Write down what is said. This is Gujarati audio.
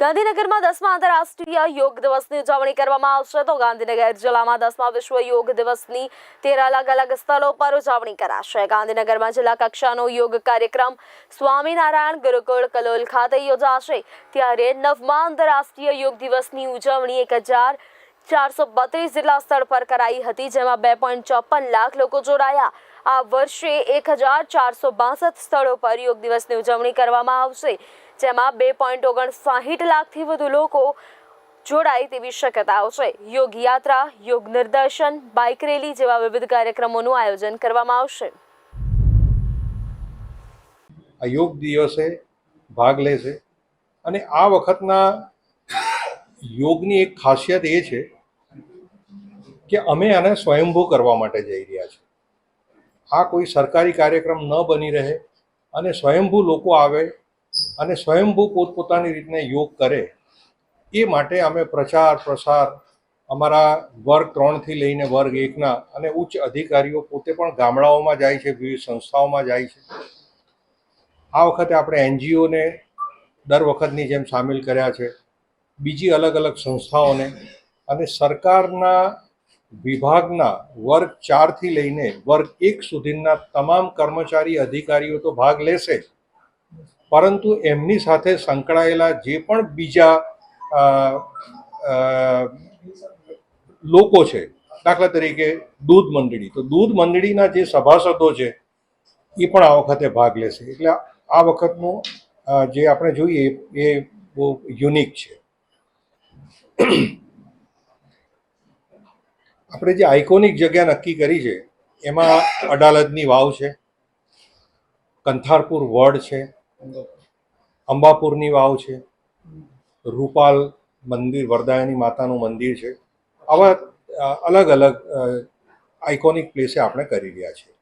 ગાંધીનગરમાં દસમા આંતરરાષ્ટ્રીય યોગ દિવસની ઉજવણી કરવામાં આવશે. તો ગાંધીનગર જિલ્લામાં દસમા વિશ્વ યોગ દિવસની તેર અલગ અલગ સ્થળો પર ઉજવણી કરાશે. ગાંધીનગરમાં જિલ્લા કક્ષાનો યોગ કાર્યક્રમ સ્વામિનારાયણ ગુરુકુળ કલોલ ખાતે યોજાશે. ત્યારે નવમા આંતરરાષ્ટ્રીય યોગ દિવસની ઉજવણી એક હજાર ચારસો બત્રીસ જેટલા સ્થળ પર કરાઈ હતી, જેમાં બે પોઈન્ટ ચોપન લાખ લોકો જોડાયા. આ વર્ષે એક હજાર ચારસો બાસઠ સ્થળો પર યોગ દિવસની ઉજવણી કરવામાં આવશે. જેમાં બે પોઈન્ટ ઓગણસાહીઠ લાખથી વધુ લોકો જોડાય તેવી શક્યતાઓ છે. યોગ યાત્રા, યોગ નિર્દર્શન બાઇક રેલી જેવા વિવિધ કાર્યક્રમોનું આયોજન કરવામાં આવશે. આ યોગ દિવસે ભાગ લે છે અને આ વખતના યોગની એક ખાસિયત એ છે કે અમે આને સ્વયંભૂ કરવા માટે જઈ રહ્યા છીએ. આ કોઈ સરકારી કાર્યક્રમ ન બની રહે અને સ્વયંભૂ લોકો આવે અને સ્વયંભૂ પોતપોતાની રીતને યોગ કરે, એ માટે અમે પ્રચાર, પ્રસાર અમારા વર્ગ ત્રણથી લઈને વર્ગ એકના અને ઉચ્ચ અધિકારીઓ પોતે પણ ગામડાઓમાં જાય છે, વિવિધ સંસ્થાઓમાં જાય છે. આ વખતે આપણે એનજીઓને દર વખતની જેમ સામેલ કર્યા છે, બીજી અલગ અલગ સંસ્થાઓને અને સરકારના વિભાગના વર્ગ ચારથી લઈને વર્ગ એક સુધીના તમામ કર્મચારી અધિકારીઓ તો ભાગ લેશે જ. પરંતુ એમની સાથે સંકળાયેલા જે પણ બીજા લોકો છે, દાખલા તરીકે દૂધ મંડળી. તો દૂધ મંડળીના જે સભાસદો છે, એ પણ આ વખતે ભાગ લેશે. એટલે આ વખતનું જે આપણે જોઈએ, એ બહુ યુનિક છે. આપણે જે આઇકોનિક જગ્યા નક્કી કરી છે, એમાં અડાલજની વાવ છે, કંથારપુર વડ છે અંબાપુરની વાવ છે. રૂપાલ મંદિર, વરદાયની માતાનું મંદિર છે. આવા અલગ અલગ આઇકોનિક પ્લેસે આપણે કરી રહ્યા છીએ.